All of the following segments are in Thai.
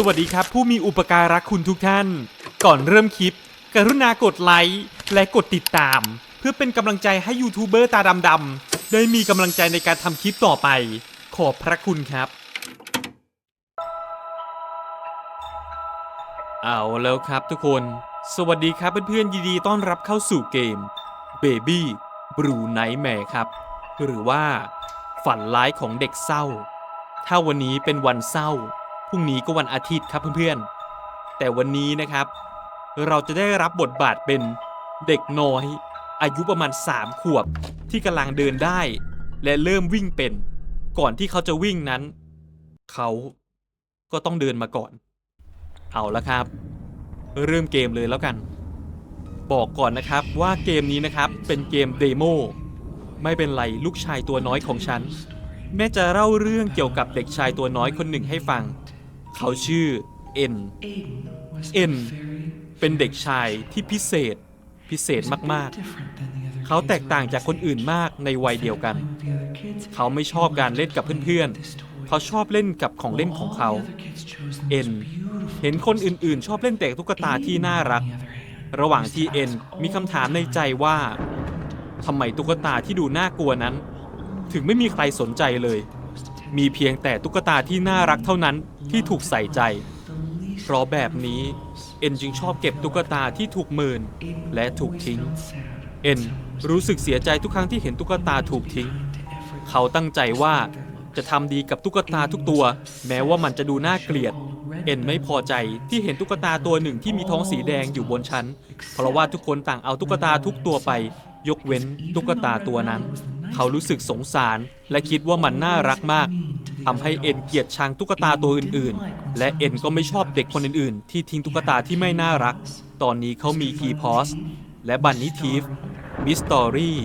สวัสดีครับ ผู้มีอุปการะคุณทุกท่าน ก่อนเริ่มคลิป กรุณากดไลค์และกดติดตาม เพื่อเป็นกำลังใจให้ยูทูบเบอร์ตาดำๆได้มีกำลังใจในการทำคลิปต่อไป ขอบพระคุณครับ เอาแล้วครับทุกคน สวัสดีครับเพื่อนๆยินดีต้อนรับเข้าสู่เกม Baby Blue Nightmare ครับ หรือว่า ฝันร้ายของเด็กเศร้า ถ้าวันนี้เป็นวันเศร้า พรุ่งนี้ก็วันอาทิตย์ครับเพื่อนๆ แต่วันนี้นะครับ เราจะได้รับบทบาทเป็นเด็กน้อย อายุประมาณ 3 ขวบที่กำลังเดินได้ และเริ่มวิ่งเป็น ก่อนที่เขาจะวิ่งนั้น เขาก็ต้องเดินมาก่อน เอาละครับ เริ่มเกมเลยแล้วกัน บอกก่อนนะครับว่าเกมนี้นะครับเป็นเกมเดโมไม่เป็นไรลูกชายตัวน้อยของฉัน แม่จะเล่าเรื่องเกี่ยวกับเด็กชายตัวน้อยคนหนึ่งให้ฟัง เขาชื่อเอ็นเอ็นเป็นเด็กชายที่พิเศษพิเศษมากๆ เขาแตกต่างจากคนอื่นมากในวัยเดียวกัน เขาไม่ชอบการเล่นกับเพื่อนๆ เขาชอบเล่นกับของเล่นของเขา เอ็นเห็นคนอื่นๆ ชอบเล่นแต่ตุ๊กตาที่น่ารัก ระหว่างที่เอ็นมีคำถามในใจว่าทำไมตุ๊กตาที่ดูน่ากลัวนั้น ถึงไม่มีใครสนใจเลย มีเพียงแต่ตุ๊กตาที่น่ารักเท่านั้นที่ถูกใส่ใจ เพราะแบบนี้ เอ็นจึงชอบเก็บตุ๊กตาที่ถูกมินและถูกทิ้ง เอ็นรู้สึกเสียใจทุกครั้งที่เห็นตุ๊กตาถูกทิ้ง เขาตั้งใจว่าจะทำดีกับตุ๊กตาทุกตัว แม้ว่ามันจะดูน่าเกลียด เอ็นไม่พอใจที่เห็นตุ๊กตาตัวหนึ่งที่มีท้องสีแดงอยู่บนชั้น เพราะว่าทุกคนต่างเอาตุ๊กตาทุกตัวไป ยกเว้นตุ๊กตาตัวนั้น เขารู้สึกสงสาร และคิดว่ามันน่ารักมากทำให้เอ็นเกลียดชังตุ๊กตาตัวอื่นๆ และเอ็นก็ไม่ชอบเด็กคนอื่นๆ ที่ทิ้งตุ๊กตาที่ไม่น่ารัก ตอนนี้เขามีคีพอสและบันนี่ทีฟมิสตอรี่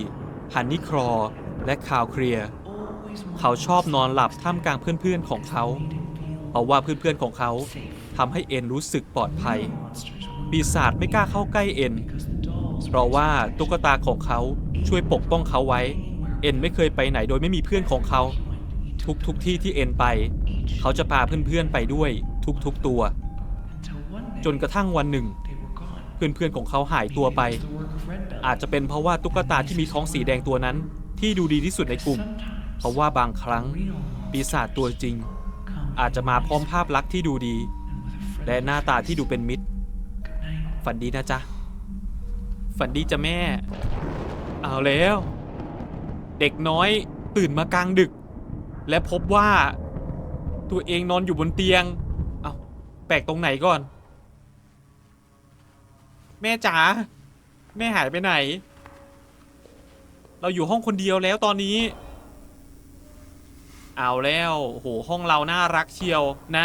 ฮันนี่ครอ และคาวเคลียร์เขาชอบนอนหลับท่ามกลางเพื่อนๆของเขา เพราะว่าเพื่อนๆของเขาทำให้เอ็นรู้สึกปลอดภัย ปีศาจไม่กล้าเข้าใกล้เอ็น เพราะว่าตุ๊กตาของเขาช่วยปกป้องเขาไว้ เอ็นไม่เคยไปไหนโดยไม่มีเพื่อนของเขา ทุกๆที่ที่เอ็นไป เขาจะพาเพื่อนๆไปด้วย ทุกๆตัว จนกระทั่งวันหนึ่ง เพื่อนๆของเขาหายตัวไป อาจจะเป็นเพราะว่าตุ๊กตาที่มีท้องสีแดงตัวนั้น ที่ดูดีที่สุดในกลุ่ม เพราะว่าบางครั้ง ปีศาจตัวจริง อาจจะมาพร้อมภาพลักษณ์ที่ดูดี และหน้าตาที่ดูเป็นมิตร ฝันดีนะจ๊ะ ฝันดีจ้ะแม่ เอาแล้ว เด็กน้อยตื่นมากลางดึก และพบว่าตัวเองนอนอยู่บนเตียง เอาแปลกตรงไหนก่อน แม่จ๋าแม่หายไปไหน เราอยู่ห้องคนเดียวแล้วตอนนี้ เอาแล้วโอ้โหห้องเราน่ารักเชียวนะ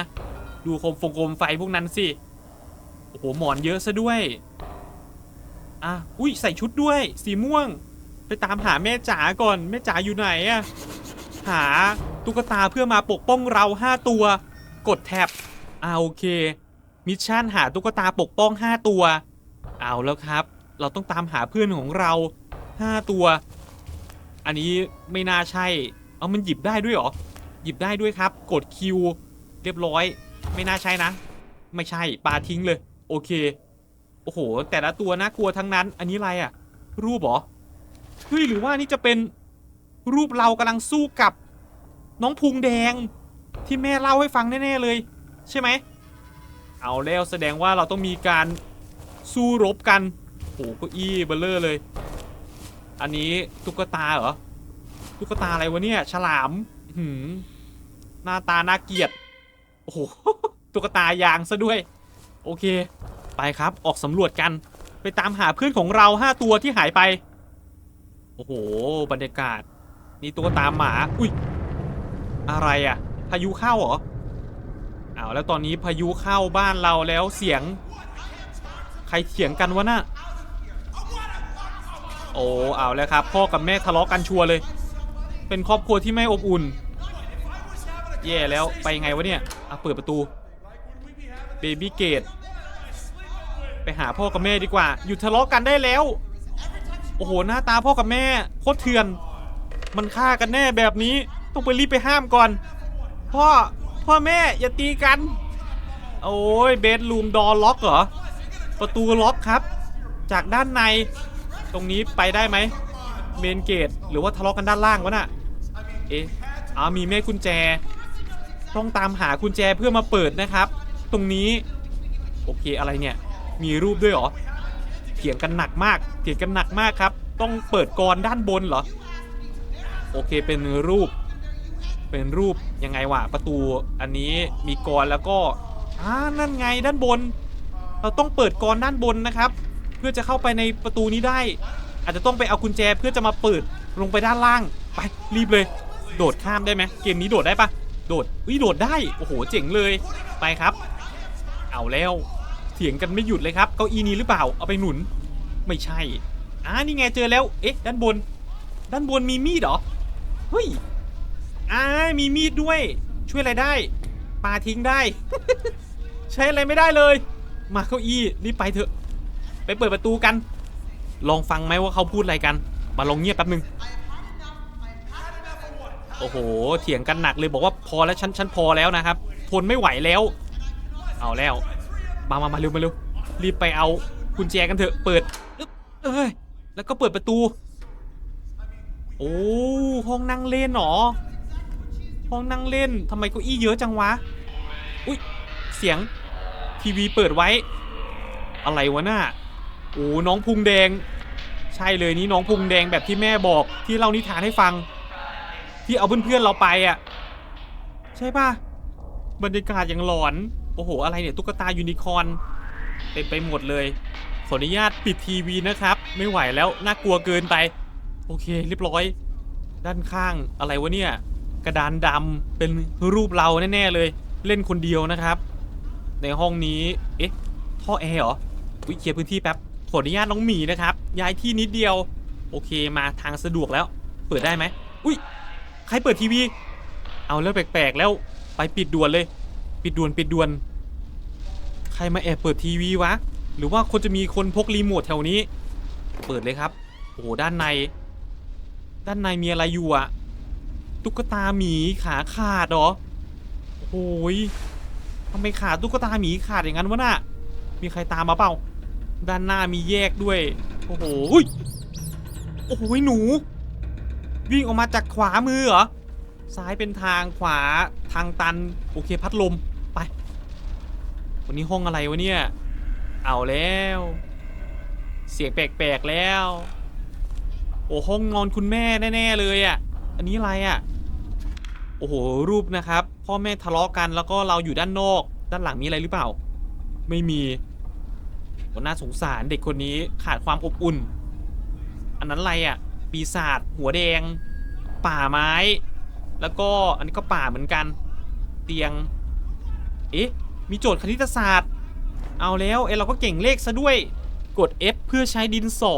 ดูโคมฟงโคมไฟพวกนั้นสิโอ้โหหมอนเยอะซะด้วยอะอุ้ยใส่ชุดด้วย สีม่วง ไปตามหาแม่จ๋าก่อน แม่จ๋าอยู่ไหนอะหาตุ๊กตาเพื่อมาปกป้องเราห้าตัว กดแท็บอ่าโอเค มิชชั่นหาตุ๊กตาปกป้องห้าตัว เอาแล้วครับ เราต้องตามหาเพื่อนของเราห้าตัว อันนี้ไม่น่าใช่ เอามันหยิบได้ด้วยเหรอ หยิบได้ด้วยครับ กดคิวเรียบร้อย ไม่น่าใช่นะ ไม่ใช่ปาทิ้งเลย โอเค โอ้โห แต่ละตัวน่ากลัวทั้งนั้น อันนี้อะไรอะรูปเหรอ เฮ้ยหรือว่านี่จะเป็นรูปเรากำลังสู้กับน้องพุงแดงที่แม่เล่าให้ฟังแน่ๆเลย ใช่ไหม เอาแล้วแสดงว่าเราต้องมีการสู้รบกันโอ้โหเก็อี้เบลเลอร์เลย อันนี้ตุ๊กตาเหรอตุ๊กตาอะไรวะเนี่ย ฉลามหืมหน้าตาน่าเกลียดโอ้โหตุ๊กตายางซะด้วย โอเค ไปครับออกสำรวจกัน ไปตามหาเพื่อนของเราห้าตัวที่หายไป โอ้โห บรรยากาศ นี่ตุ๊กตามหมา อุ้ย อะไรอะพายุเข้าเหรอเอาวแล้วตอนนี้พายุเข้าบ้านเราแล้วเสียง ใครเถียงกันวะน่ะโอ้เอาแล้วครับ พ่อกับแม่ทะเลาะกันชัวร์เลย เป็นครอบครัวที่ไม่อบอุ่น แย่แล้วไปไงวะเนี่ยอะเปิดประตูเบบี้เกตไปหาพ่อกับแม่ดีกว่า หยุดทะเลาะกันได้แล้ว โอ้โห หน้าตาพ่อกับแม่โคตรเถื่อน มันฆ่ากันแน่แบบนี้ ต้องไปรีบไปห้ามก่อน พ่อ พ่อแม่อย่าตีกัน โอ้ยเบดรูมดอล็อกเหรอ ประตูล็อกครับ จากด้านใน ตรงนี้ไปได้ไหม เมนเกต หรือว่าทะเลาะกันด้านล่างวะน่ะ เอ๊ะอามีแม่กุญแจ ต้องตามหากุญแจเพื่อมาเปิดนะครับ ตรงนี้ โอเคอะไรเนี่ย มีรูปด้วยเหรอ เถียงกันหนักมาก เถียงกันหนักมากครับ ต้องเปิดกรด้านบนเหรอ โอเคเป็นรูป เป็นรูปยังไงวะประตูอันนี้มีกรแล้วก็อ่านั่นไงด้านบน เราต้องเปิดกรด้านบนนะครับ เพื่อจะเข้าไปในประตูนี้ได้ อาจจะต้องไปเอากุญแจเพื่อจะมาเปิดลงไปด้านล่างไปรีบเลย โดดข้ามได้ไหมเกมนี้โดดได้ปะโดดอุ้ยโดดได้โอ้โหเจ๋งเลยไปครับ เอาแล้ว ถียงกันไม่หยุดเลยครับเก้าอี้นี้หรือเปล่าเอาไปหนุน ไม่ใช่อ่านี่ไงเจอแล้วเอ๊ะด้านบน ด้านบนมีมีดเหรอเฮ้ยอ่ามีมีดด้วย ช่วยอะไรได้ปาทิ้งได้ ใช้อะไรไม่ได้เลย มาเก้าอี้รีบไปเถอะ ไปเปิดประตูกัน ลองฟังไหมว่าเขาพูดอะไรกันมาลองเงียบแป๊บนึงโอ้โห เถียงกันหนักเลยบอกว่าพอแล้วฉันฉันพอแล้วนะครับ ทนไม่ไหวแล้ว เอาแล้ว มามามาเร็วมาเร็วรีบไปเอากุญแจกันเถอะ เปิดเอ้ยแล้วก็เปิดประตู โอ้ห้องนั่งเล่นหรอห้องนั่งเล่นทำไมเก้าอี้เยอะจังวะอุ้ยเสียงทีวีเปิดไว้ อะไรวะน่ะโอ้น้องพุงแดง ใช่เลยนี่น้องพุงแดงแบบที่แม่บอกที่เล่านิทานให้ฟัง ที่เอาเพื่อนๆเราไปอะ ใช่ป่ะบรรยากาศอย่างหลอน อ้โห อะไรเนี่ย ตุ๊กตายูนิคอร์นเต็มไปหมดเลย ขออนุญาตปิดทีวีนะครับ ไม่ไหวแล้วน่ากลัวเกินไป โอเค เรียบร้อย ด้านข้างอะไรวะเนี่ย กระดานดำเป็นรูปเราแน่ๆเลย เล่นคนเดียวนะครับ ในห้องนี้ เอ๊ะ ท่อแอร์เหรอวิเคลียร์พื้นที่แป๊บ ขออนุญาตน้องหมีนะครับ ย้ายที่นิดเดียว โอเค มาทางสะดวกแล้ว เปิดได้ไหมอุ้ย ใครเปิดทีวี เอาแล้วแปลกๆแล้ว ไปปิดด่วนเลย ปิดด่วนปิดด่วน รมาแอบเปิดทีวีวะ หรือว่าคนจะมีคนพกรีโมทแถวนี้ เปิดเลยครับ โอ้โหด้านใน ด้านในมีอะไรอยู่อะตุ๊กตาหมีขาขาดเหรอโอ้ยทำไมขาตุ๊กตาหมีขาดอย่างนั้นวะน่ะ มีใครตามมาเปล่า ด้านหน้ามีแยกด้วย โอ้โหโอ้โหหนู วิ่งออกมาจากขวามือเหรอ ซ้ายเป็นทางขวาทางตัน โอเคพัดลม วันนี้ห้องอะไรวะเนี่ย เอาแล้ว เสียงแปลกๆแล้ว โอ้ห้องนอนคุณแม่แน่ๆเลยอะ่ะ อันนี้อะไรอะ่ะ โอ้โหรูปนะครับ พ่อแม่ทะเลาะกันแล้วก็เราอยู่ด้านนอก ด้านหลังมีอะไรหรือเปล่า ไม่มีโอ้น่าสงสารเด็กคนนี้ขาดความอบอุ่น อันนั้นอะไรอะ่ะ ปีศาจหัวแดง ป่าไม้ แล้วก็อันนี้ก็ป่าเหมือนกัน เตียง เอ๊ะ มีโจทย์คณิตศาสตร์ เอาแล้วเอ้เราก็เก่งเลขซะด้วย กด F เพื่อใช้ดินสอ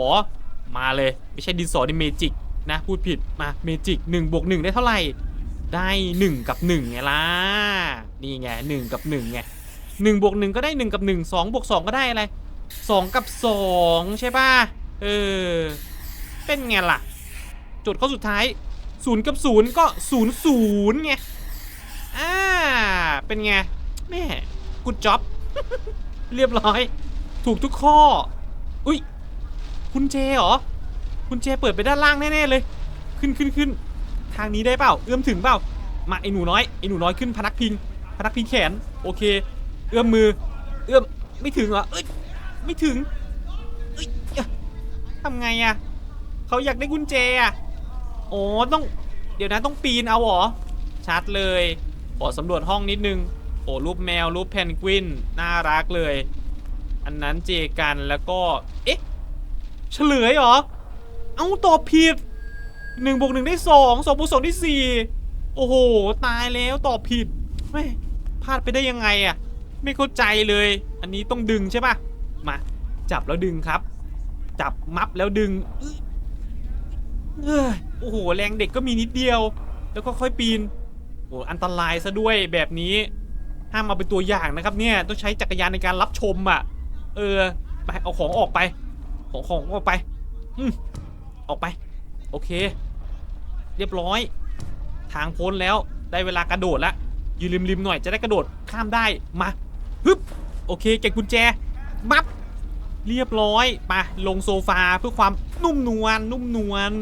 มาเลย ไม่ใช่ดินสอนี่เมจิกนะ พูดผิด มาเมจิก1บวก1ได้เท่าไหร่ ได้ 1 กับ1ไงล่ะ นี่ไง1กับ1ไง1บวก1ก็ได้ 1 กับ 1 2บวก2ก็ได้อะไร 2 กับ 2 ใช่ป่ะ เออ เป็นไงล่ะ โจทย์ข้อสุดท้าย 0 กับ 0 ก็ 0 0ไงอ่าเป็นไงแม่ กุดจ็อบ เรียบร้อย ถูกทุกข้อ อุ้ยคุณเจเหรอ คุณเจเปิดไปด้านล่างแน่ๆเลย ขึ้นขึ้นขึ้น ทางนี้ได้เปล่า เอื้อมถึงเปล่า มาไอ้หนูน้อย ไอ้หนูน้อยขึ้นพนักพิง พนักพิงแขน โอเค เอื้อมมือ เอื้อม ไม่ถึงเหรอ เอ้ย ไม่ถึงเอ้ยทำไงอะเขาอยากได้กุญแจอะโอ้ต้อง เดี๋ยวนะต้องปีนเอาหรอ ชัดเลย ขอสำรวจห้องนิดนึง โอ้รูปแมวรูปเพนกวินน่ารักเลย อันนั้นเจกันแล้วก็ เอ๊ะ เฉลยเหรอ เอ้าตอบผิดหนึ่งบวกหนึ่งได้สองสองบวกสองได้สี่โอ้โห ตายแล้วตอบผิดแม่พลาดไปได้ยังไงอะไม่เข้าใจเลย อันนี้ต้องดึงใช่ปะมาจับแล้วดึงครับ จับมับแล้วดึงอื้ออโอ้โห แรงเด็กก็มีนิดเดียว แล้วก็ค่อยปีนโอ้อันตรายซะด้วยแบบนี้ ห้ามมาเป็นตัวอย่างนะครับเนี่ยต้องใช้จักรยานในการรับชมอะ เออไปเอาของออกไป ของของออกไปอืมออกไป โอเค เรียบร้อย ทางพ้นแล้วได้เวลากระโดดล้วยืนริมๆหน่อยจะได้กระโดดข้ามได้มาฮึบโอเคเก็บกุญแจมับเรียบร้อยไปลงโซฟาเพื่อความนุ่มนวลนุ่มนวล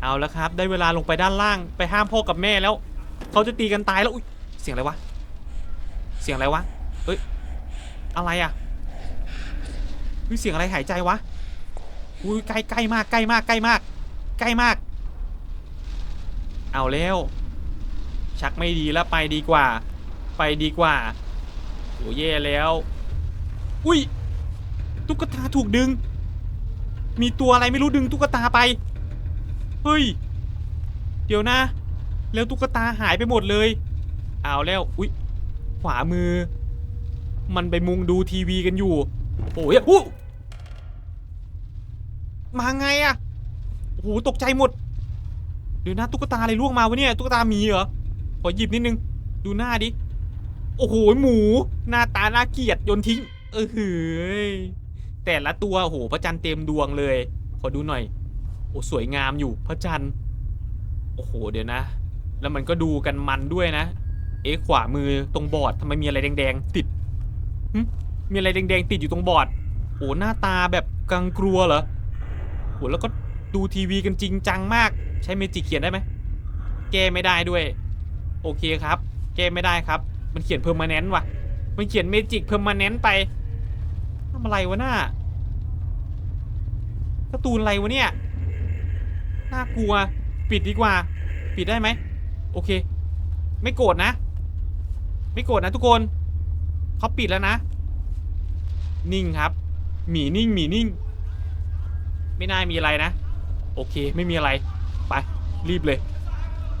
เอาแล้วครับ ได้เวลาลงไปด้านล่างไปห้ามพ่อกับแม่แล้ว เขาจะตีกันตายแล้วอุ๊ยเสียงอะไรวะ เสียงอะไรวะ เอ้ย อะไรอะเฮ้ยเสียงอะไรหายใจวะ อุ้ยใกล้ใกล้มากใกล้มากใกล้มาก ใกล้มาก เอาแล้ว ชักไม่ดีแล้วไปดีกว่า ไปดีกว่าโอ้แย่แล้ว อุ้ย ตุ๊กตาถูกดึง มีตัวอะไรไม่รู้ดึงตุ๊กตาไป เฮ้ย เดี๋ยวนะ แล้วตุ๊กตาหายไปหมดเลย เอาแล้ว อุ้ย ขวามือ มันไปมุงดูทีวีกันอยู่ โอ้ยอู้มาไงอะโอ้โหตกใจหมด เดี๋ยวนะตุ๊กตาอะไรล่วงมาวะเนี่ยตุ๊กตามีเหรอ ขอหยิบนิดนึง ดูหน้าดิ โอ้โหหมู หน้าตาน่าเกลียดโยนทิ้ง เออเฮ้ยแต่ละตัวโอ้โหพระจันทร์เต็มดวงเลย ขอดูหน่อย โอ้สวยงามอยู่พระจันทร์ โอ้โหเดี๋ยวนะ แล้วมันก็ดูกันมันด้วยนะ เอ๊ะขวามือตรงบอร์ดทำไมมีอะไรแดงๆติดมีอะไรแดงๆติดอยู่ตรงบอร์ดโอ้หน้าตาแบบกังกลัวเหรอโอ้แล้วก็ดูทีวีกันจริงจังมาก ใช้เมจิกเขียนได้ไหมแก้ไม่ได้ด้วย โอเคครับ แก้ไม่ได้ครับ มันเขียนเพอร์มานนต์ว่ะ มันเขียนเมจิกเพอร์มานนต์ไปทำอะไรวะหน้าการ์ตูนอะไรวะเนี่ยน่ากลัว ปิดดีกว่า ปิดได้ไหม โอเค ไม่โกรธนะ ไม่โกรธนะทุกคนเขาปิดแล้วนะ นิ่งครับหมีนิ่งหมีนิ่ง ไม่น่ามีอะไรนะ โอเคไม่มีอะไรไป รีบเลย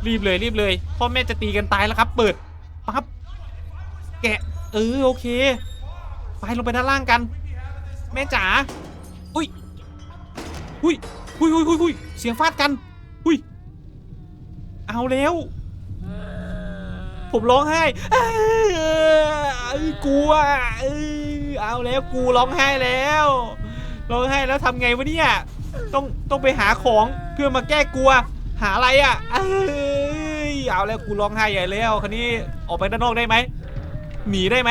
รีบเลยรีบเลยพ่อแม่จะตีกันตายแล้วครับ เปิดปั๊บแกะเออโอเค ไปลงไปด้านล่างกัน แม่จ๋าอุ้ยอุ้ยอุ้ยอุ้ยอุ้ยอุ้ยเสียงฟาดกันอุ้ยเอาแล้ว ผมร้องไห้เอ้ยกลัวเอ้ยเอาแล้วกูร้องไห้แล้วร้องไห้แล้วทำไงวะเนี่ยต้องต้องไปหาของเพื่อมาแก้กลัว หาอะไรอะเอ้ยเอาแล้วกูร้องไห้ใหญ่แล้วคันนี้ออกไปด้านนอกได้ไหมหนีได้ไหม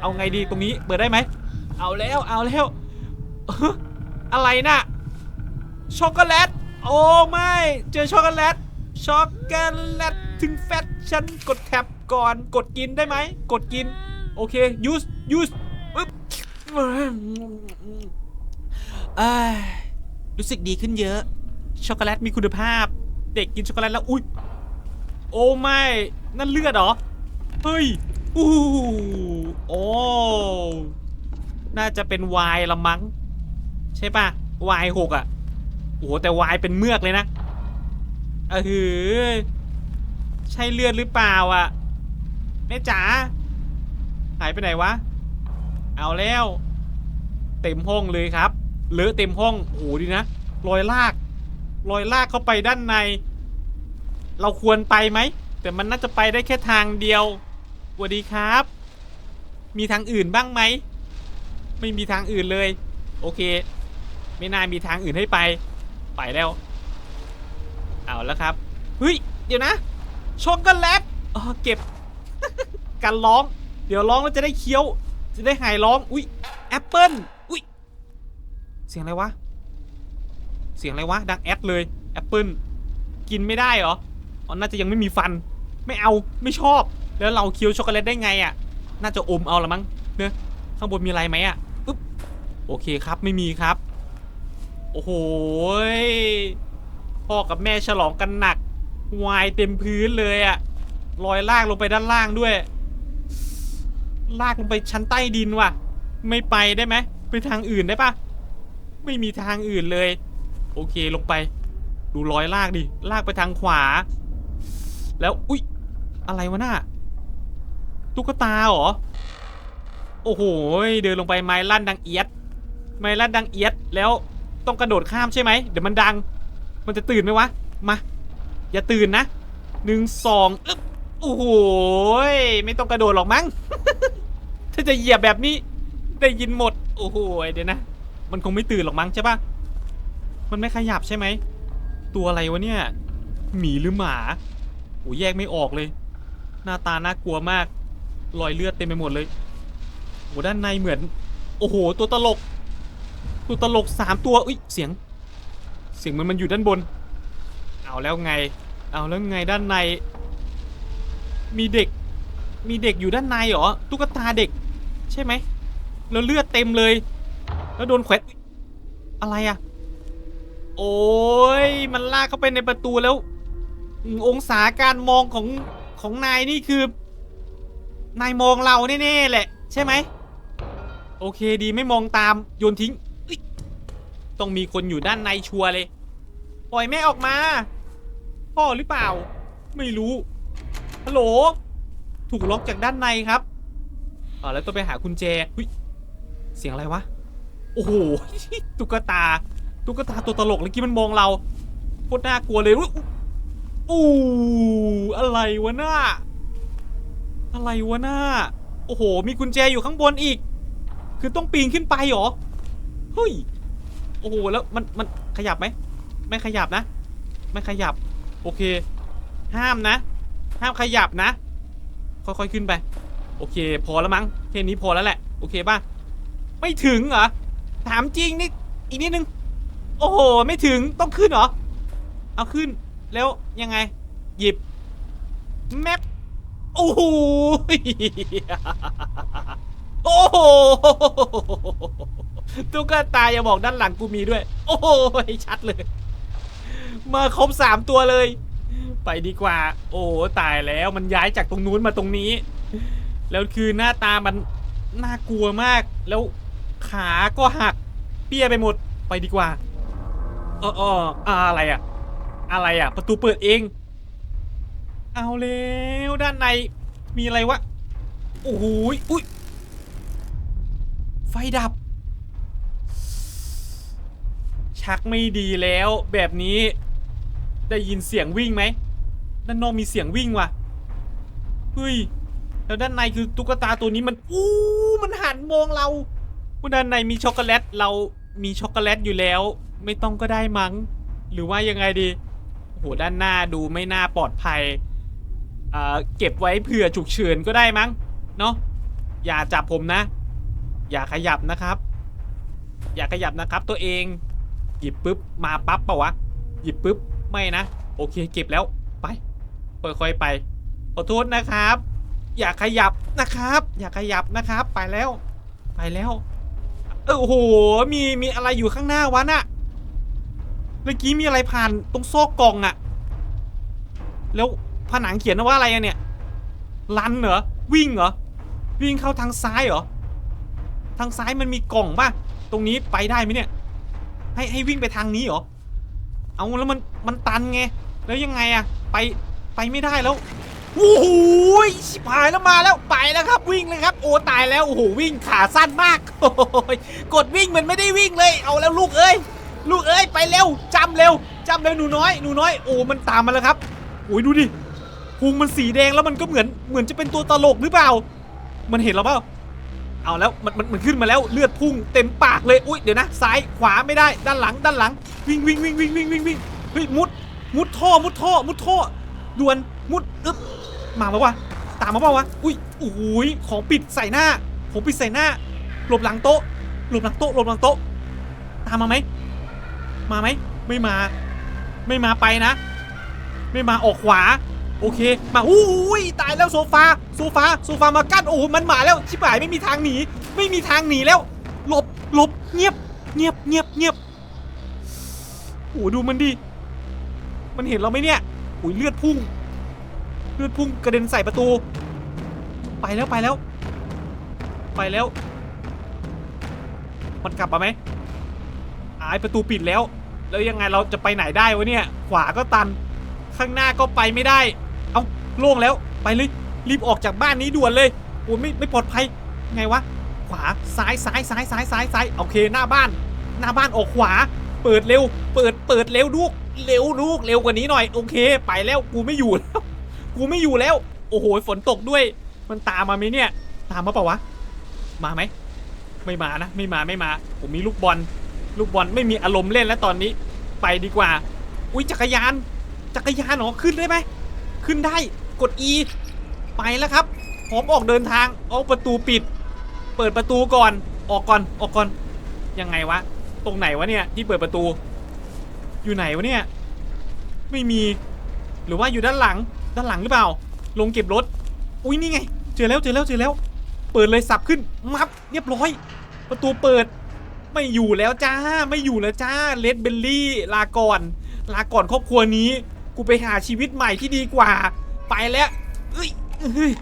เอาไงดีตรงนี้เปิดได้ไหมเอาแล้วเอาแล้วอะไรน่ะช็อกโกแลตโอ้ไม่เจอช็อกโกแลตช็อกโกแลตถึงแฟต ฉันกดแท็บก่อนกดกินได้ไหม กดกิน โอเคยูสยูสปึ๊บเอ้ยรู้สึกดีขึ้นเยอะ ช็อกโกแลตมีคุณภาพ เด็กกินช็อกโกแลตแล้ว อุ้ยโอ้ไม่ นั่นเลือดเหรอ เฮ้ยอู้โอ้น่าจะเป็นวายละมั้ง ใช่ปะวายหกอะ โอ้แต่วายเป็นเมือกเลยนะเออหือ ใช่เลือดหรือเปล่าอะแม่จ๋าหายไปไหนวะ เอาแล้ว เต็มห้องเลยครับเลอเต็มห้องโอ้โหดีนะรอยลากรอยลากเข้าไปด้านใน เราควรไปไหม แต่มันน่าจะไปได้แค่ทางเดียวสวัสดีครับ มีทางอื่นบ้างไหม ไม่มีทางอื่นเลย โอเค ไม่น่ามีทางอื่นให้ไป ไปแล้ว เอาแล้วครับ เฮ้ย เดี๋ยวนะ ช็อกโกแลตอ๋อเก็บกันร้อง เดี๋ยวร้องแล้วจะได้เคี้ยว จะได้หายร้อง อุ้ยแอปเปิลอุ้ยเสียงอะไรวะ เสียงอะไรวะ ดังแอดเลยแอปเปิลกินไม่ได้เหรออ๋อน่าจะยังไม่มีฟัน ไม่เอาไม่ชอบ แล้วเราเคี้ยวช็อกโกแลตได้ไงอะ่ะ น่าจะอมเอาละมั้งเนอะข้างบนมีอะไรไหมอะ่ะปึ๊บโอเคครับไม่มีครับ โอ้โหพ่อกับแม่ฉลองกันหนัก วายเต็มพื้นเลยอะลอยลากลงไปด้านล่างด้วย ลากลงไปชั้นใต้ดินว่ะ ไม่ไปได้ไหมไปทางอื่นได้ปะไม่มีทางอื่นเลย โอเคลงไป ดูรอยลากดิลากไปทางขวา แล้วอุ๊ยอะไรวะน่ะตุ๊กตาเหรอโอ้โหเดินลงไปไม้ลั่นดังเอียด ไม้ลั่นดังเอียดแล้วต้องกระโดดข้ามใช่ไหมเดี๋ยวมันดัง มันจะตื่นไหมวะมา อย่าตื่นนะหนึ่งสองอึ๊บโอ้โหไม่ต้องกระโดดหรอกมั้ง ถ้าจะเหยียบแบบนี้ ได้ยินหมด โอ้โหเดี๋ยวนะ มันคงไม่ตื่นหรอกมั้งใช่ปะมันไม่ขยับใช่ไหม ตัวอะไรวะเนี่ย หมีหรือหมาโอ้แยกไม่ออกเลย หน้าตาน่ากลัวมาก รอยเลือดเต็มไปหมดเลยโอ้ด้านในเหมือน โอ้โห ตัวตลก ตัวตลกสามตัวอุ้ยเสียง เสียงมันมันอยู่ด้านบน เอาแล้วไง เอาแล้วไงด้านใน มีเด็ก มีเด็กอยู่ด้านในเหรอตุ๊กตาเด็ก ใช่ไหมแล้วเลือดเต็มเลย แล้วโดนแขวนอะไรอะโอ้ยมันลากเข้าไปในประตูแล้ว องศาการมองของของนายนี่คือ นายมองเราแน่ๆแหละ ใช่ไหมโอเคดีไม่มองตามโยนทิ้งต้องมีคนอยู่ด้านในชัวร์เลย ปล่อยแม่ออกมา พ่อหรือเปล่า ไม่รู้ฮัลโหลถูกล็อกจากด้านในครับอ่าแล้วต้องไปหากุญแจเสียงอะไรวะโอ้โหตุ๊กตาตุ๊กตาตัวตลกเมื่อกี้มันมองเราโคตรน่ากลัวเลยอู้อะไรวะหน้าอะไรวะหน้าโอ้โห มีกุญแจอยู่ข้างบนอีก คือต้องปีนขึ้นไปหรอเฮ้ยโอ้โหแล้วมันมันขยับไหมไม่ขยับนะ ไม่ขยับ โอเค ห้ามนะ ห้ามขยับนะ ค่อยๆขึ้นไป โอเค พอแล้วมั้งแค่นี้พอแล้วแหละ โอเคป่ะ ไม่ถึงเหรอ ถามจริงนี่ อีกนิดนึง โอ้โห ไม่ถึง ต้องขึ้นเหรอ เอาขึ้น แล้วยังไง หยิบ แมปโอ้โห โอ้โห ตุ๊กตาอย่าบอกด้านหลังกูมีด้วย โอ้โห ชัดเลย มาครบสามตัวเลย ไปดีกว่า โอ้ตายแล้วมันย้ายจากตรงนู้นมาตรงนี้ แล้วคือหน้าตามันน่ากลัวมาก แล้วขาก็หัก เปี้ยไปหมดไปดีกว่าเออเอออะอะไรอะอะไรอะประตูเปิดเอง เอาแล้วด้านในมีอะไรวะโอ้โหยอุ้ยไฟดับ ชักไม่ดีแล้วแบบนี้ ได้ยินเสียงวิ่งไหมด้านนอกมีเสียงวิ่งว่ะเฮ้ยแล้วด้านในคือตุ๊กตาตัวนี้มันอู้มันหันมองเราด้านในมีช็อกโกแลตเรามีช็อกโกแลตอยู่แล้ว ไม่ต้องก็ได้มั้ง หรือว่ายังไงดีโหด้านหน้าดูไม่น่าปลอดภัยเอ่อเก็บไว้เผื่อฉุกเฉินก็ได้มั้งเนาะอย่าจับผมนะ อย่าขยับนะครับ อย่าขยับนะครับตัวเอง หยิบปุ๊บมาปั๊บเปล่าวะหยิบปุ๊บ ไม่นะ โอเคเก็บแล้วไป ค่อยๆไป ขอโทษนะครับ อย่าขยับนะครับ อย่าขยับนะครับ ไปแล้ว ไปแล้วเออโหมีมีอะไรอยู่ข้างหน้าวะน่ะเมื่อกี้มีอะไรผ่านตรงโซอกกล่องอะแล้วผนังเขียนว่าอะไรอะเนี่ยลันเหรอวิ่งเหรอวิ่งเข้าทางซ้ายเหรอทางซ้ายมันมีกล่องป่ะตรงนี้ไปได้ไหมเนี่ย ให้ให้วิ่งไปทางนี้เหรอ เอาแล้วมันมันตันไง แล้วยังไงอะไปไปไม่ได้แล้วโอ้โหชิบหายแล้วมาแล้วไปแล้วครับวิ่งเลยครับ โอ้ตายแล้วโอ้โหวิ่งขาสั้นมากโอ้ยกดวิ่งมันไม่ได้วิ่งเลย เอาแล้วลูกเอ้ยลูกเอ้ยไปเร็วจำเร็วจำเร็วหนูน้อยหนูน้อยโอ้มันตามมาแล้วครับโอ้ยดูดิพุงมันสีแดงแล้วมันก็เหมือนเหมือนจะเป็นตัวตลกหรือเปล่า มันเห็นเราเปล่าเอาแล้วมันมันมันขึ้นมาแล้วเลือดพุ่งเต็มปากเลยอุ้ยเดี๋ยวนะ ซ้ายขวาไม่ได้ด้านหลังด้านหลัง วิ่งวิ่งวิ่งวิ่งวิ่งวิ่งวิ่งเฮ้ยมุดมุดท่อมุดท่อมุดท่อด่วนมุดอึ๊บมาปะวะตามมาปะวะอุ้ยโอ้ยของปิดใส่หน้าของปิดใส่หน้าหลบหลังโต๊ะหลบหลังโต๊ะหลบหลังโต๊ะตามมาไหมมาไหมไม่มา ไม่มาไปนะ ไม่มาออกขวา โอเค มาอู้ยตายแล้วโซฟาโซฟาโซฟามากั้นโอ้โหมันมาแล้วชิบหายไม่มีทางหนีไม่มีทางหนีแล้วหลบหลบเงียบเงียบเงียบเงียบ โอ้ดูมันดิ มันเห็นเราไหมเนี่ยโอ้ยเลือดพุ่ง เลือดพุ่งกระเด็นใส่ประตู ไปแล้วไปแล้ว ไปแล้ว มันกลับมาไหมอายประตูปิดแล้ว แล้วยังไงเราจะไปไหนได้วะเนี่ย ขวาก็ตัน ข้างหน้าก็ไปไม่ได้ เอาโล่งแล้ว ไปเลย รีบออกจากบ้านนี้ด่วนเลย โอ้ยไม่ไม่ปลอดภัย ไงวะ ขวา ซ้าย ซ้าย ซ้าย ซ้าย ซ้าย ซ้าย โอเค หน้าบ้าน หน้าบ้านออกขวา เปิดเร็ว เปิด เปิดเร็วลูก เร็วลูก เร็วกว่านี้หน่อย โอเค ไปแล้ว กูไม่อยู่แล้ว กูไม่อยู่แล้ว โอ้โห ฝนตกด้วย มันตามมาไหมเนี่ย ตามมาเปล่าวะ มาไหม ไม่มานะ ไม่มา ไม่มา ผมมีลูกบอล ลูกบอลไม่มีอารมณ์เล่นแล้วตอนนี้ ไปดีกว่า อุ้ยจักรยาน จักรยานหรอ ขึ้นได้ไหม ขึ้นได้ กด E ไปแล้วครับพร้อมออกเดินทาง เอาประตูปิด เปิดประตูก่อน ออกก่อน ออกก่อน ยังไงวะ ตรงไหนวะเนี่ยที่เปิดประตู อยู่ไหนวะเนี่ย ไม่มี หรือว่าอยู่ด้านหลัง ด้านหลังหรือเปล่า ลงเก็บรถ อุ้ยนี่ไง เจอแล้วเจอแล้วเจอแล้ว เปิดเลยสับขึ้น มับ เรียบร้อย ประตูเปิด ไม่อยู่แล้วจ้า ไม่อยู่แล้วจ้า เลดเบลลี่ ลาก่อน ลาก่อนครอบครัวนี้ กูไปหาชีวิตใหม่ที่ดีกว่า ไปแล้วเอ้ยเอ้ย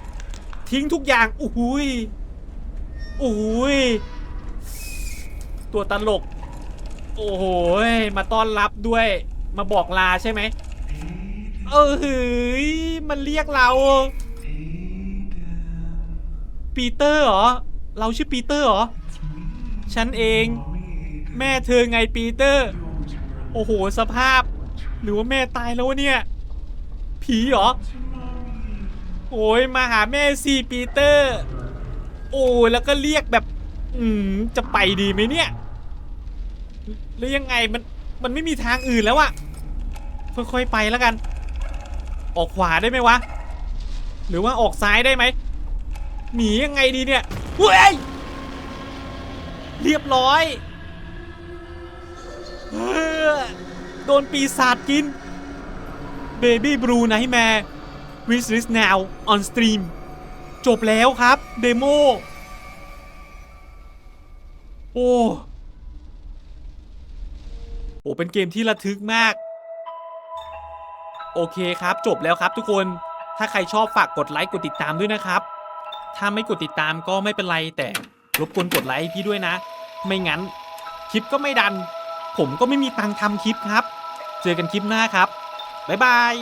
ทิ้งทุกอย่างโอ้โหยโอ้โหยตัวตลก โอ้โหมาต้อนรับด้วย มาบอกลาใช่ไหมเออเฮ้ยมันเรียกเรา ปีเตอร์เหรอ เราชื่อปีเตอร์เหรอ ฉันเอง แม่เธอไงปีเตอร์ โอ้โหสภาพ หรือว่าแม่ตายแล้วเนี่ย ผีเหรอ โอ้ยมาหาแม่สิปีเตอร์ โอ้แล้วก็เรียกแบบ อืมจะไปดีไหมเนี่ย แล้วยังไงมันมันไม่มีทางอื่นแล้วอะค่อยๆไปแล้วกัน ออกขวาได้ไหมวะ หรือว่าออกซ้ายได้ไหมหนียังไงดีเนี่ยเฮ้ยเรียบร้อยออโดนปีศาจกิน Baby Blue Nightmare Wish List Now on Stream จบแล้วครับ เดโมโอ้ โอ้เป็นเกมที่ระทึกมาก โอเคครับ จบแล้วครับทุกคน ถ้าใครชอบฝากกดไลค์กดติดตามด้วยนะครับ ถ้าไม่กดติดตามก็ไม่เป็นไรแต่รบกวนกดไลค์พี่ด้วยนะ ไม่งั้น คลิปก็ไม่ดัน ผมก็ไม่มีตังค์ทำคลิปครับ เจอกันคลิปหน้าครับ บ๊ายบาย